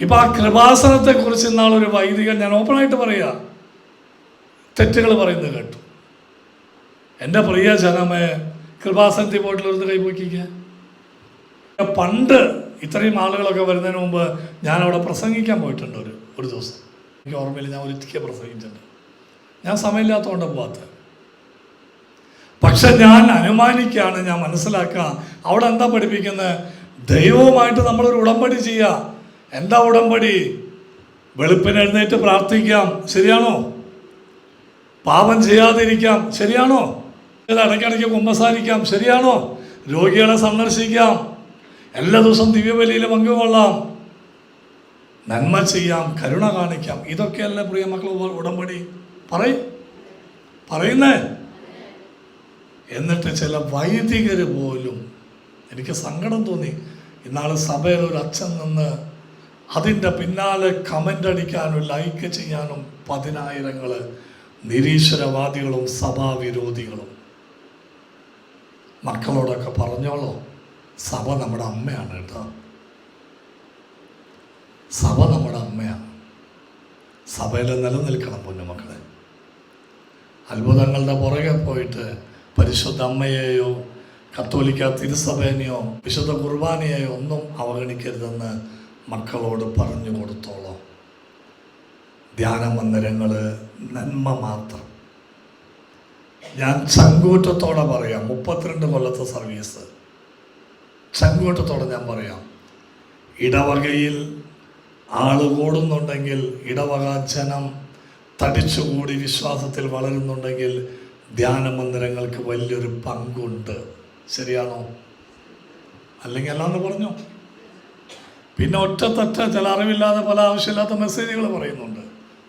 ഇപ്പൊ ആ കൃപാസനത്തെ കുറിച്ച് ഇന്നാളൊരു വൈദികൻ ഞാൻ ഓപ്പണായിട്ട് പറയാ. തെറ്റുകൾ പറയുന്നത് കേട്ടു. എന്റെ പ്രിയ ജനമേ കൃപാസനത്തിൽ പോയിട്ടുള്ളവർക്ക് കൈപോക്കിക്ക. പണ്ട് ഇത്രയും ആളുകളൊക്കെ വരുന്നതിന് മുമ്പ് ഞാൻ അവിടെ പ്രസംഗിക്കാൻ പോയിട്ടുണ്ട് ഒരു ഒരു ദിവസം. എനിക്ക് ഓർമ്മയില്ല ഞാൻ ഒരിക്കൽ പ്രസംഗിച്ചിട്ടുണ്ട്. ഞാൻ സമയമില്ലാത്തതുകൊണ്ട് പോവാത്തത് പക്ഷെ ഞാൻ അനുമാനിക്കുകയാണ് ഞാൻ മനസ്സിലാക്കുക അവിടെ എന്താ പഠിപ്പിക്കുന്നത് ദൈവവുമായിട്ട് നമ്മളൊരു ഉടമ്പടി ചെയ്യുക എന്താ ഉടമ്പടി? വെളുപ്പിന് എഴുന്നേറ്റ് പ്രാർത്ഥിക്കാം. ശരിയാണോ? പാപം ചെയ്യാതിരിക്കാം. ശരിയാണോ? ഇടയ്ക്കിടയ്ക്ക് കുമ്പസാരിക്കാം. ശരിയാണോ? രോഗികളെ സന്ദർശിക്കാം. എല്ലാ ദിവസവും ദിവ്യബലിയിൽ പങ്കുകൊള്ളാം. നന്മ ചെയ്യാം. കരുണ കാണിക്കാം. ഇതൊക്കെയല്ലേ പ്രിയ മക്കൾ ഉടമ്പടി? പറയും. പറയുന്നേ. എന്നിട്ട് ചില വൈദികർ പോലും എനിക്ക് സങ്കടം തോന്നി. ഇന്നാൾ സഭയിൽ ഒരു അച്ഛൻ നിന്ന് അതിന്റെ പിന്നാലെ കമന്റ് അടിക്കാനും ലൈക്ക് ചെയ്യാനും പതിനായിരങ്ങൾ നിരീശ്വരവാദികളും സഭാവിരോധികളും. മക്കളോടൊക്കെ പറഞ്ഞോളൂ സഭ നമ്മുടെ അമ്മയാണ് കേട്ടോ. സഭ നമ്മുടെ അമ്മയാണ്. സഭയിൽ നിലനിൽക്കണം പൊന്നുമക്കളെ അത്ഭുതങ്ങളുടെ പുറകെ പോയിട്ട് പരിശുദ്ധ അമ്മയെയോ കത്തോലിക്ക തിരുസഭേനെയോ വിശുദ്ധ കുർബാനയെയോ ഒന്നും അവഗണിക്കരുതെന്ന് മക്കളോട് പറഞ്ഞു കൊടുത്തോളാം. ധ്യാന മന്ദിരങ്ങൾ നന്മ മാത്രം. ഞാൻ ചങ്കൂറ്റത്തോടെ പറയാം. മുപ്പത്തിരണ്ട് കൊല്ലത്തെ സർവീസ്. ചങ്കൂറ്റത്തോടെ ഞാൻ പറയാം. ഇടവകയിൽ ആൾ കൂടുന്നുണ്ടെങ്കിൽ ഇടവക ജനം തടിച്ചുകൂടി വിശ്വാസത്തിൽ വളരുന്നുണ്ടെങ്കിൽ ധ്യാന മന്ദിരങ്ങൾക്ക് വലിയൊരു പങ്കുണ്ട്. ശരിയാണോ? അല്ലെങ്കിൽ അല്ലാന്ന് പറഞ്ഞു? പിന്നെ ഒറ്റത്തറ്റ ചില അറിവില്ലാതെ പല ആവശ്യമില്ലാത്ത മെസ്സേജുകൾ പറയുന്നുണ്ട്.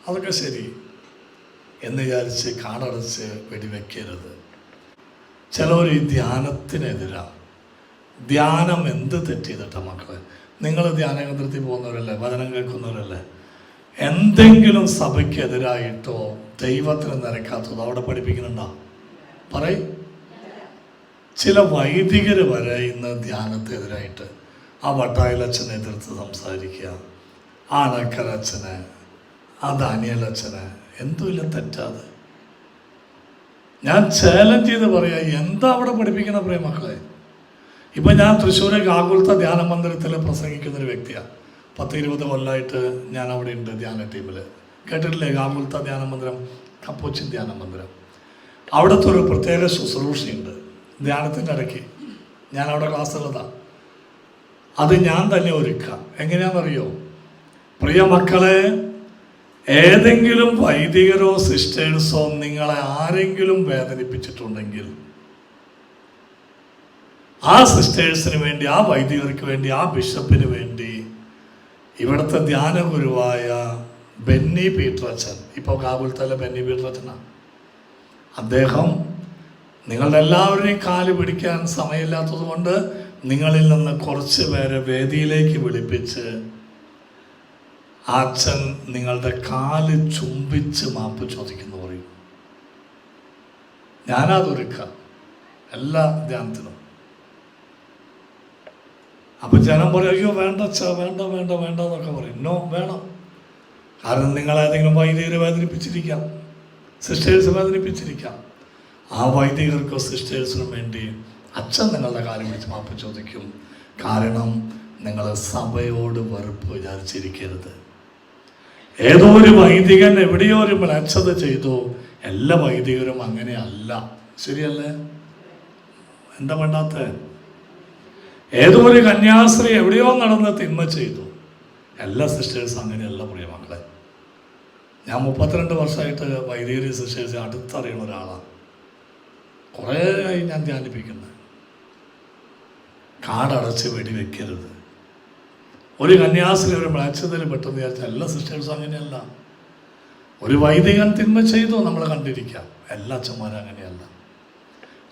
അതൊക്കെ ശരി. എന്ന് വിചാരിച്ച് കാടടച്ച് വെടിവെക്കരുത്. ചിലവർ ഈ ധ്യാനത്തിനെതിരാണ്. ധ്യാനം എന്ത് തെറ്റിയതട്ട മക്കളെ? നിങ്ങൾ ധ്യാന കേന്ദ്രത്തിൽ പോകുന്നവരല്ലേ? വചനം കേൾക്കുന്നവരല്ലേ? എന്തെങ്കിലും സഭയ്ക്കെതിരായിട്ടോ ദൈവത്തിന് നിരക്കാത്തതോ അവിടെ പഠിപ്പിക്കുന്നുണ്ടോ? പറയും. ചില വൈദികർ വരെ ഇന്ന് ധ്യാനത്തിനെതിരായിട്ട് ആ വട്ടായിലച്ഛനെ എതിർത്ത് സംസാരിക്കുക. ആ അണക്കരച്ഛന് ആ ധാന്യലച്ഛന് എന്തുമില്ല തെറ്റാതെ. ഞാൻ ചാലഞ്ച് ചെയ്ത് പറയാം എന്താ അവിടെ പഠിപ്പിക്കുന്ന പ്രേമക്കളെ ഇപ്പം ഞാൻ തൃശ്ശൂരെ കാകുൽത്ത ധ്യാന മന്ദിരത്തിൽ പ്രസംഗിക്കുന്ന ഒരു വ്യക്തിയാണ് പത്ത് ഇരുപത് കൊല്ലമായിട്ട് ഞാൻ അവിടെ ഉണ്ട് ധ്യാന ടീമിൽ കേട്ടിട്ടില്ലേ? കാകുൽത്ത ധ്യാന മന്ദിരം കപ്പോച്ചിൻ ധ്യാന മന്ദിരം. അവിടുത്തെ ഒരു പ്രത്യേക ശുശ്രൂഷയുണ്ട്. ധ്യാനത്തിന്റെ ഇടയ്ക്ക്. ഞാൻ അവിടെ ക്ലാസ് ഉള്ളതാണ് അത് ഞാൻ തന്നെ ഒരുക്കാം എങ്ങനെയാണെന്നറിയോ? പ്രിയ മക്കളെ ഏതെങ്കിലും വൈദികരോ സിസ്റ്റേഴ്സോ നിങ്ങളെ ആരെങ്കിലും വേദനിപ്പിച്ചിട്ടുണ്ടെങ്കിൽ ആ സിസ്റ്റേഴ്സിന് വേണ്ടി ആ വൈദികർക്ക് വേണ്ടി ആ ബിഷപ്പിന് വേണ്ടി ഇവിടുത്തെ ധ്യാന ഗുരുവായ ബെന്നി പീറ്ററച്ചൻ ഇപ്പോൾ തല ബെന്നി പീറ്ററച്ചനാണ് അദ്ദേഹം നിങ്ങളുടെ എല്ലാവരുടെയും കാൽ പിടിക്കാൻ സമയമില്ലാത്തത് കൊണ്ട് നിങ്ങളിൽ നിന്ന് കുറച്ച് പേരെ വേദിയിലേക്ക് വിളിപ്പിച്ച് അച്ഛൻ നിങ്ങളുടെ കാൽ ചുംബിച്ച് മാപ്പ് ചോദിക്കുന്നു പറയും. ഞാനതൊരുക്കാം. എല്ലാ ധ്യാനത്തിനും. അപ്പൊ ജനം പറയും അയ്യോ വേണ്ട അച്ഛ വേണ്ട വേണ്ട വേണ്ട എന്നൊക്കെ പറയും. നോ വേണം. കാരണം നിങ്ങൾ ഏതെങ്കിലും വൈദികരെ വേദനിപ്പിച്ചിരിക്കാം. സിസ്റ്റേഴ്സ് വേദനിപ്പിച്ചിരിക്കാം. ആ വൈദികർക്കോ സിസ്റ്റേഴ്സിനും വേണ്ടി അച്ഛൻ നിങ്ങളുടെ കാലം പിടിച്ച് മാപ്പ് ചോദിക്കും. കാരണം നിങ്ങൾ സഭയോട് വെറുപ്പ് വിചാരിച്ചിരിക്കരുത്. ഏതോ ഒരു വൈദികൻ എവിടെയോ ഒരു മ്ലേച്ഛത ചെയ്തു. എല്ലാ വൈദികരും അങ്ങനെയല്ല. ശരിയല്ലേ? എന്താ വേണ്ടാത്ത ഏതോ ഒരു കന്യാസ്ത്രീ എവിടെയോ നടന്ന് തിന്മ ചെയ്തു. എല്ലാ സിസ്റ്റേഴ്സ് അങ്ങനെയല്ല പ്രിയമക്കളെ ഞാൻ മുപ്പത്തിരണ്ട് വർഷമായിട്ട് വൈദികരി സിസ്റ്റേഴ്സ് അടുത്തറിയുന്ന ഒരാളാണ്. കുറേ ഞാൻ ധ്യാനിപ്പിക്കുന്നത് കാടടച്ച് വെടിവെക്കരുത്. ഒരു കന്യാസിനെ ഒരു മ്ലേച്ഛതയിൽ പെട്ടെന്ന് വിചാരിച്ച എല്ലാ സിസ്റ്റേഴ്സും അങ്ങനെയല്ല. ഒരു വൈദികൻ തിന്മ ചെയ്തോ നമ്മൾ കണ്ടിരിക്കാം. എല്ലാ അച്ഛന്മാരും അങ്ങനെയല്ല.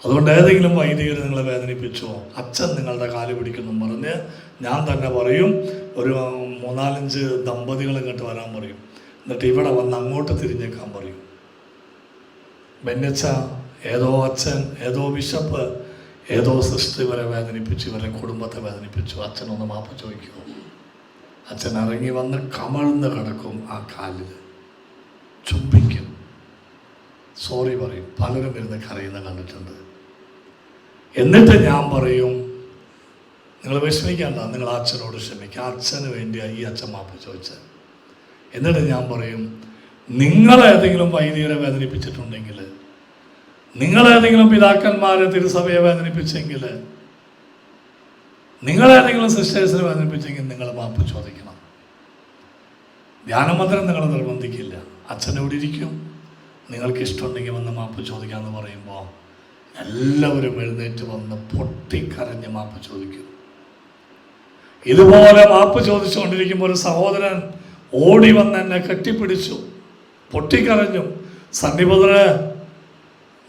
അതുകൊണ്ട് ഏതെങ്കിലും വൈദികർ നിങ്ങളെ വേദനിപ്പിച്ചോ അച്ഛൻ നിങ്ങളുടെ കാൽ പിടിക്കുന്നു പറഞ്ഞ് ഞാൻ തന്നെ പറയും ഒരു മൂന്നാലഞ്ച് ദമ്പതികൾ ഇങ്ങോട്ട് വരാൻ പറയും. എന്നിട്ട് ഇവിടെ വന്ന് അങ്ങോട്ട് തിരിഞ്ഞേക്കാൻ പറയും. ബെന്നച്ച ഏതോ അച്ഛൻ ഏതോ ബിഷപ്പ് ഏതോ സിസ്റ്റർ ഇവരെ വേദനിപ്പിച്ചു ഇവരെ കുടുംബത്തെ വേദനിപ്പിച്ചു അച്ഛനൊന്ന് മാപ്പ് ചോദിക്കൂ. അച്ഛൻ ഇറങ്ങി വന്ന് കമഴ്ന്ന് കിടക്കും ആ കാലിൽ. ചുംബിക്കും. സോറി പറയും. പലരും ഇരുന്ന് കരയുന്ന കണ്ടിട്ടുണ്ട്. എന്നിട്ട് ഞാൻ പറയും നിങ്ങൾ വിഷമിക്കണ്ട. നിങ്ങൾ അച്ഛനോട് ക്ഷമിക്കുക അച്ഛന് വേണ്ടിയാണ് ഈ അച്ഛൻ മാപ്പ് ചോദിച്ചത്. എന്നിട്ട് ഞാൻ പറയും നിങ്ങളേതെങ്കിലും വൈദികരെ വേദനിപ്പിച്ചിട്ടുണ്ടെങ്കിൽ നിങ്ങളേതെങ്കിലും പിതാക്കന്മാരെ തിരുസഭയെ വേദനിപ്പിച്ചെങ്കിൽ നിങ്ങളേതെങ്കിലും സിസ്റ്റേഴ്സിനെ വേദനിപ്പിച്ചെങ്കിൽ നിങ്ങൾ മാപ്പ് ചോദിക്കണം. ധ്യാനമന്ത്രം നിങ്ങൾ നിർബന്ധിക്കില്ല. അച്ഛൻ ഇവിടെ ഇരിക്കും? നിങ്ങൾക്ക് ഇഷ്ടമുണ്ടെങ്കിൽ വന്ന് മാപ്പ് ചോദിക്കാമെന്ന് പറയുമ്പോൾ എല്ലാവരും എഴുന്നേറ്റ് വന്ന് പൊട്ടിക്കരഞ്ഞ് മാപ്പ് ചോദിക്കും. ഇതുപോലെ മാപ്പ് ചോദിച്ചുകൊണ്ടിരിക്കുമ്പോൾ ഒരു സഹോദരൻ ഓടി വന്ന് എന്നെ കെട്ടിപ്പിടിച്ചു. പൊട്ടിക്കരഞ്ഞു. സന്നിപതരെ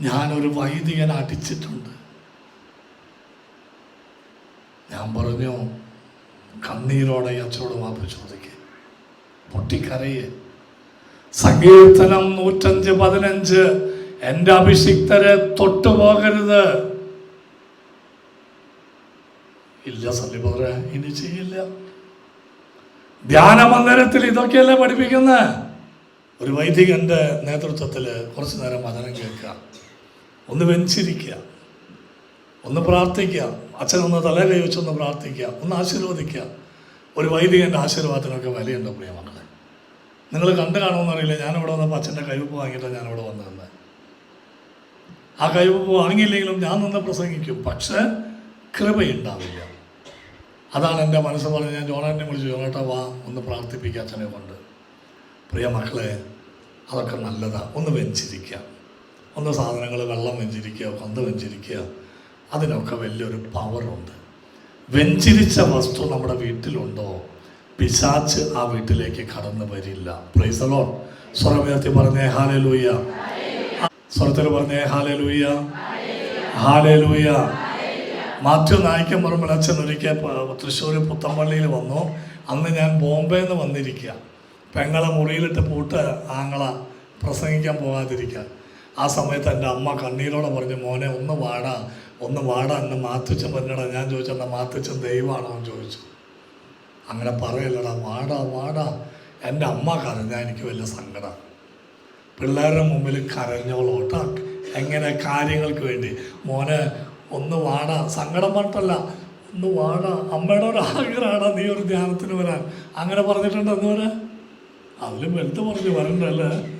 ഞാനൊരു വൈദികൻ അടിച്ചിട്ടുണ്ട്. ഞാൻ പറഞ്ഞു കണ്ണീരോടെ ഈ അച്ഛനോട് മാപ്പ് ചോദിക്കുക പൊട്ടിക്കരയെ. സങ്കീർത്തനം നൂറ്റഞ്ച് പതിനഞ്ച്. എന്റെ അഭിഷിക്തരെ തൊട്ടുപോകരുത് ഇല്ല സല്ലിപുത്ര ഇനി ചെയ്യില്ല. ധ്യാന മന്ദിരത്തിൽ ഇതൊക്കെയല്ലേ പഠിപ്പിക്കുന്നത് ഒരു വൈദികന്റെ നേതൃത്വത്തിൽ കുറച്ചു നേരം വചനം കേൾക്കുക. ഒന്ന് വെഞ്ചിരിക്കുക. ഒന്ന് പ്രാർത്ഥിക്കുക. അച്ഛനൊന്ന് തലയിൽ വെച്ച് വെച്ചൊന്ന് പ്രാർത്ഥിക്കുക. ഒന്ന് ആശീർവദിക്കുക. ഒരു വൈദികന്റെ ആശീർവാദത്തിനൊക്കെ വിലയുണ്ട് പ്രിയ മക്കളെ. നിങ്ങൾ കണ്ടു കാണുമെന്നറിയില്ല ഞാനിവിടെ വന്നപ്പോൾ അച്ഛന്റെ കൈവപ്പ് വാങ്ങിയിട്ടാണ് ഞാനിവിടെ വന്നിരുന്നത് ആ കൈവപ്പ് വാങ്ങിയില്ലെങ്കിലും ഞാൻ നിന്ന് പ്രസംഗിക്കും. പക്ഷേ കൃപയുണ്ടാവില്ല. അതാണ് എന്റെ മനസ്സ് പറഞ്ഞ് ഞാൻ ജോണാനെ വിളിച്ചു. ജോണേട്ടാ വാ ഒന്ന് പ്രാർത്ഥിപ്പിക്കുക അച്ഛനെ കൊണ്ട്. പ്രിയ മക്കളെ അതൊക്കെ നല്ലതാണ് ഒന്ന് വെഞ്ചിരിക്കുക. ഒന്ന് സാധനങ്ങൾ വെള്ളം വെഞ്ചിരിക്കുക കൊന്ത വെഞ്ചിരിക്കുക അതിനൊക്കെ വലിയൊരു പവറുണ്ട്. വെഞ്ചിരിച്ച വസ്തു നമ്മുടെ വീട്ടിലുണ്ടോ? പിശാച്ച് ആ വീട്ടിലേക്ക് കടന്നു വരില്ല. പ്രൈസലോ സ്വരമുയർത്തി പറഞ്ഞേ ഹാലേ ലൂയ സ്വരത്തിൽ പറഞ്ഞേ ഹാലേ ലൂയ ഹാലേ ലൂയ മാത്യു നായിക്കൻ അച്ഛൻ ഒരിക്കൽ തൃശ്ശൂർ പുത്തമ്പള്ളിയിൽ വന്നു. അന്ന് ഞാൻ ബോംബെ നിന്ന് വന്നിരിക്കുക. പെങ്ങളെ മുറിയിലിട്ട് പൂട്ട് ആങ്ങള പ്രസംഗിക്കാൻ പോകാതിരിക്കുക ആ സമയത്ത് എന്റെ അമ്മ കണ്ണീരോടെ പറഞ്ഞു മോനെ ഒന്ന് വാടാ ഒന്ന് വാടാ എന്നെ മാത്തുച്ചൻ പറഞ്ഞടാ. ഞാൻ ചോദിച്ചു എന്റെ മാത്തുച്ചൻ ദൈവമാണോ? എന്ന് ചോദിച്ചു. അങ്ങനെ പറയല്ലടാ വാടാ വാടാ. എന്റെ അമ്മ കരഞ്ഞാൽ എനിക്ക് വലിയ സങ്കടം. പിള്ളേരുടെ മുമ്പിൽ കരഞ്ഞോളോട്ടാ എങ്ങനെ കാര്യങ്ങൾക്ക് വേണ്ടി? മോനെ ഒന്ന് വാടാ. സങ്കടം മാത്രമല്ല ഒന്ന് വാടാ. അമ്മയുടെ ഒരു ആഗ്രഹമാണ് നീ ഒരു ധ്യാനത്തിന് വരാൻ. അങ്ങനെ പറഞ്ഞിട്ടുണ്ട് വരാൻ അതിലും വലുത് പറഞ്ഞ് വരണ്ടല്ലേ?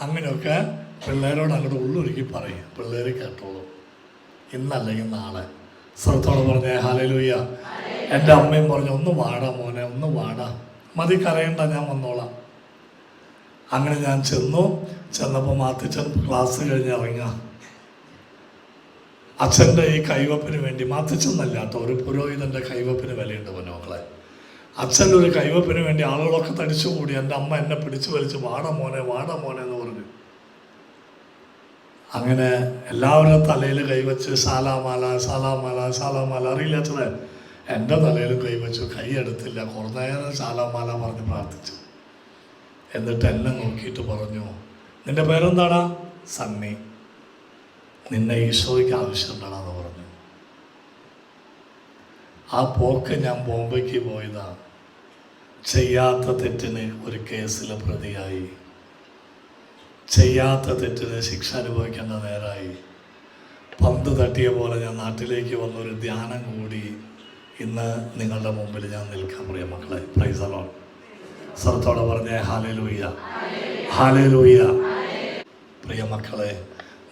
അങ്ങനെയൊക്കെ പിള്ളേരോട് അങ്ങോട്ട് ഉള്ളൊരുക്കി പറയും. പിള്ളേർ കേട്ടോളൂ. ഇന്നല്ലെങ്കിൽ നാളെ. ശ്രദ്ധത്തോടെ പറഞ്ഞേ ഹാലലൂയ എന്റെ അമ്മയും പറഞ്ഞു ഒന്ന് വാടാ മോനെ ഒന്ന് വാടാ. മതി കരയണ്ട ഞാൻ വന്നോളാം. അങ്ങനെ ഞാൻ ചെന്നു. ചെന്നപ്പോൾ മാത്തിച്ചൻ ക്ലാസ് കഴിഞ്ഞ് ഇറങ്ങുക. അച്ഛന്റെ ഈ കൈവപ്പിന് വേണ്ടി മാത്തിച്ചൻ എന്നല്ല കേട്ടോ ഒരു പുരോഹിതന്റെ കൈവപ്പിന് വിലയുണ്ട് മനോക്കളെ അച്ഛന്റെ ഒരു കൈവപ്പിന് വേണ്ടി ആളുകളൊക്കെ തടിച്ചുകൂടി. എന്റെ അമ്മ എന്നെ പിടിച്ചു വലിച്ച് വാട മോനെ വാട മോനെ എന്ന് പറഞ്ഞു. അങ്ങനെ എല്ലാവരുടെ തലയിൽ കൈവച്ച് സാലാമാല സാലാമാല സാലാമാല. അറിയില്ല അച്ഛനെ. എന്റെ തലയിൽ കൈവച്ചു കൈ എടുത്തില്ല. കുറേ നേരം സാലാമാല പറഞ്ഞ് പ്രാർത്ഥിച്ചു. എന്നിട്ട് എന്നെ നോക്കിയിട്ട് പറഞ്ഞു നിന്റെ പേരെന്താടാ? സണ്ണി. നിന്നെ ഈശോയ്ക്ക് ആവശ്യമുണ്ടാണെന്ന് പറഞ്ഞു. ആ പോക്ക് ഞാൻ ബോംബെക്ക് പോയതാ. ചെയ്യാത്ത തെറ്റിന് ഒരു കേസിലെ പ്രതിയായി. ചെയ്യാത്ത തെറ്റിന് ശിക്ഷ അനുഭവിക്കേണ്ട നേരായി. പന്ത് തട്ടിയ പോലെ ഞാൻ നാട്ടിലേക്ക് വന്നൊരു ധ്യാനം കൂടി ഇന്ന് നിങ്ങളുടെ മുമ്പിൽ ഞാൻ നിൽക്കാം പ്രിയ മക്കളെ. പ്രൈസ് അലോൺ സ്വരത്തോടെ പറഞ്ഞേ ഹാലേ ലൂയ്യ ഹാലേ ലൂയ്യ പ്രിയ മക്കളെ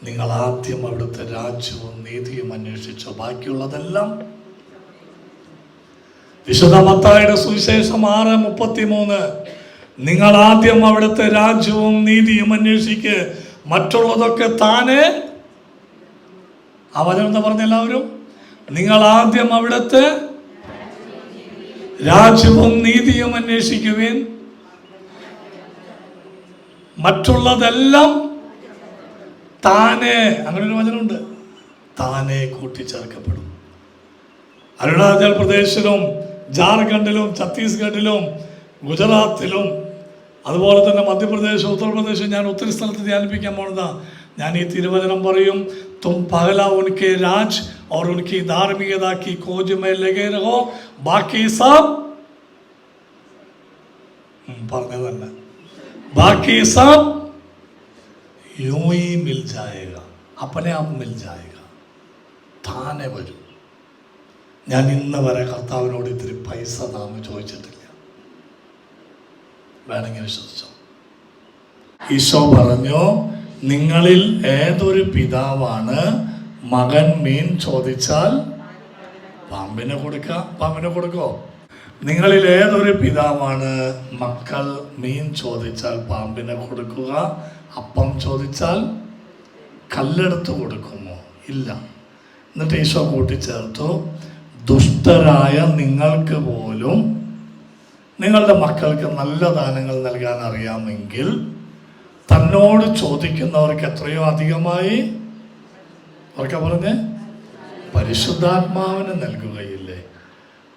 നിങ്ങൾ ആദ്യം അവിടുത്തെ രാജ്യവും നീതിയും അന്വേഷിച്ചോ? ബാക്കിയുള്ളതെല്ലാം വിശുദ്ധ മത്തായുടെ സുവിശേഷം ആറ് മുപ്പത്തിമൂന്ന്. നിങ്ങൾ ആദ്യം അവിടുത്തെ രാജ്യവും നീതിയും അന്വേഷിക്ക്. മറ്റുള്ളതൊക്കെ താനെ. വചനം എന്താ പറഞ്ഞ എല്ലാവരും? നിങ്ങൾ ആദ്യം അവിടുത്തെ രാജ്യവും നീതിയും അന്വേഷിക്കുവേൻ. മറ്റുള്ളതെല്ലാം താനെ. അങ്ങനെ ഒരു വചനമുണ്ട്. താനെ കൂട്ടിച്ചേർക്കപ്പെടും. അരുണാചൽ പ്രദേശിലും ജാർഖണ്ഡിലും ഛത്തീസ്ഗഡിലും ഗുജറാത്തിലും അതുപോലെ തന്നെ മധ്യപ്രദേശ് ഉത്തർപ്രദേശ് ഞാൻ ഒത്തിരി സ്ഥലത്ത് ധ്യാനിപ്പിക്കാൻ പോണതാ ഞാൻ ഈ തിരുവചനം പറയും തും പഹല ഉനക്കെ രാജ് और उनकी धार्मिकता की खोज में लगे रहो बाकी सब ഉം, പറഞ്ഞത് തന്നെ ബാക്കി സബ് യൂं ही मिल जाएगा अपने आप मिल जाएगा താനെ വരും ഞാൻ ഇന്ന് വരെ കർത്താവിനോട് ഇത്തിരി പൈസ താന്ന് ചോദിച്ചിട്ടില്ല വേണമെങ്കിൽ വിശ്വസിച്ചോ. ഈശോ പറഞ്ഞു നിങ്ങളിൽ ഏതൊരു പിതാവാണ് മകൻ മീൻ ചോദിച്ചാൽ പാമ്പിനെ കൊടുക്കാം. പാമ്പിനെ കൊടുക്കോ? നിങ്ങളിൽ ഏതൊരു പിതാവാണ് മക്കൾ മീൻ ചോദിച്ചാൽ പാമ്പിനെ കൊടുക്കുക അപ്പം ചോദിച്ചാൽ കല്ലെടുത്ത് കൊടുക്കുമോ? ഇല്ല. എന്നിട്ട് ഈശോ കൂട്ടിച്ചേർത്തു ദുഷ്ടരായ നിങ്ങൾക്ക് പോലും നിങ്ങളുടെ മക്കൾക്ക് നല്ല ദാനങ്ങൾ നൽകാൻ അറിയാമെങ്കിൽ തന്നോട് ചോദിക്കുന്നവർക്ക് എത്രയോ അധികമായി. അവർക്ക് പറഞ്ഞ്? പരിശുദ്ധാത്മാവിന് നൽകുകയില്ലേ?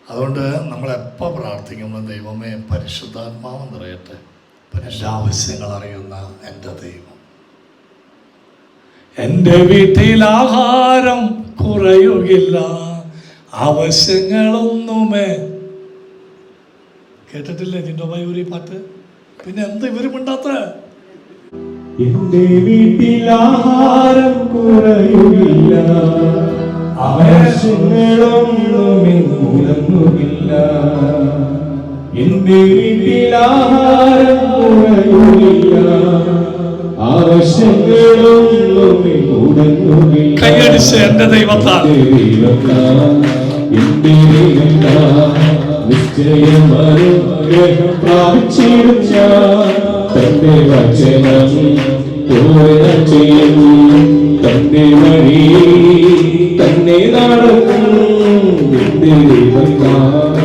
അതുകൊണ്ട് നമ്മളെപ്പോൾ പ്രാർത്ഥിക്കുമ്പോൾ ദൈവമേ പരിശുദ്ധാത്മാവ് നിറയട്ടെ. എന്റെ ആവശ്യങ്ങൾ അറിയുന്ന എന്റെ ദൈവം. എന്റെ വീട്ടിൽ ആഹാരം കുറയുകില്ല. ആവശ്യങ്ങളൊന്നുമേ കേട്ടിട്ടില്ലേ ജിൻഡോ മയൂരി പാട്ട്? പിന്നെ എന്ത് ഇവരുമുണ്ടാത്ത എന്റെ വീട്ടിൽ ആഹാരം കുറയുകയില്ല ആവശ്യങ്ങളൊന്നും മുടങ്ങുകില്ല എന്റെ വീട്ടിൽ ആഹാരം കുറയുകയില്ല ആവശ്യങ്ങളൊന്നും മുടങ്ങുകില്ല കൈയടിച്ച് എന്റെ ദൈവത്താ. എന്റെ ദൈവത്താൽ നിശ്ചയമരും പ്രാപിച്ചിടും പ്രാപിച്ചിരുന്ന തന്റെ വചനം പോലെ ചെയ്യുന്നു തന്റെ വഴി തന്നെ നടക്കുന്നു എന്റെ ദൈവത്താൽ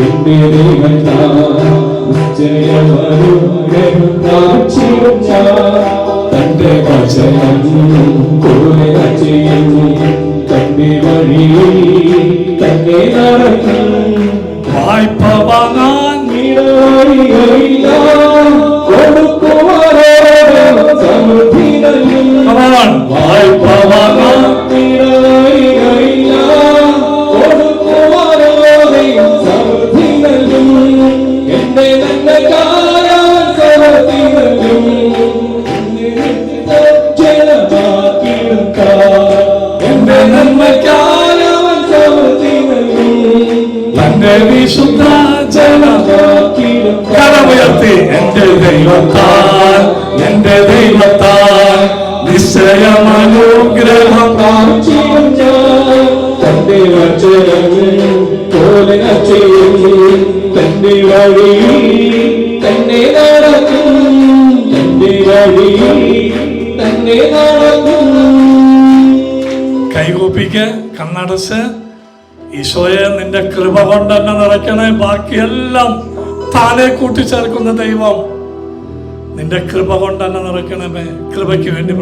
എന്റെ ദൈവത്താൽ നിശ്ചയമരും പ്രാപിച്ചിടും ഞാൻ. തന്റെ വചനം പോലെ ചെയ്യുന്നു തന്റെ വഴി തന്നെ നടക്കും. வாய்ப்பவனான் എന്റെ ദൈവത്താൽ എന്റെ ദൈവത്താൽ നിശ്ചയമനുഗ്രഹം തന്റെ വചനം പോലെ തന്റെ വഴിയിൽ തന്നെ നടക്കും. തന്റെ വഴിയിൽ തന്നെ നടക്കും. കൈകൂപ്പിക്ക് കണ്ണടച്ച് ഈശോയെ നിന്റെ കൃപ കൊണ്ട് തന്നെ നിറയ്ക്കണേ. ബാക്കിയെല്ലാം താനെ കൂട്ടിച്ചേർക്കുന്ന ദൈവം നിന്റെ കൃപ കൊണ്ട് എന്നെ നിറയ്ക്കണമേ. കൃപയ്ക്ക് വേണ്ടി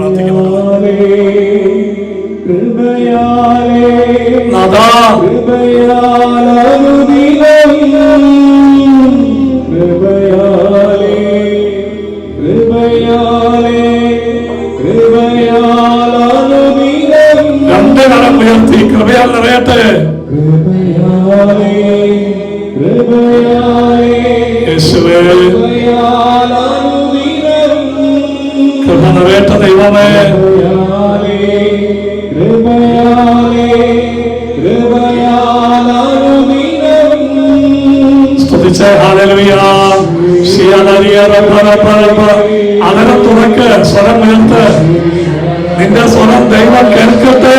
രണ്ട് കരം ഉയർത്തി കൃപയാൽ നിറയട്ടെ. കൃപയാലേ. യേശുവേ. കൃപ നിറയട്ടെ ദൈവമേ. സ്തുതിച്ച്. ഹാലലുയ അതരം തുറക്ക് സ്വരം ഉയർത്ത്. നിന്റെ സ്വരം ദൈവം കേൾക്കട്ടെ.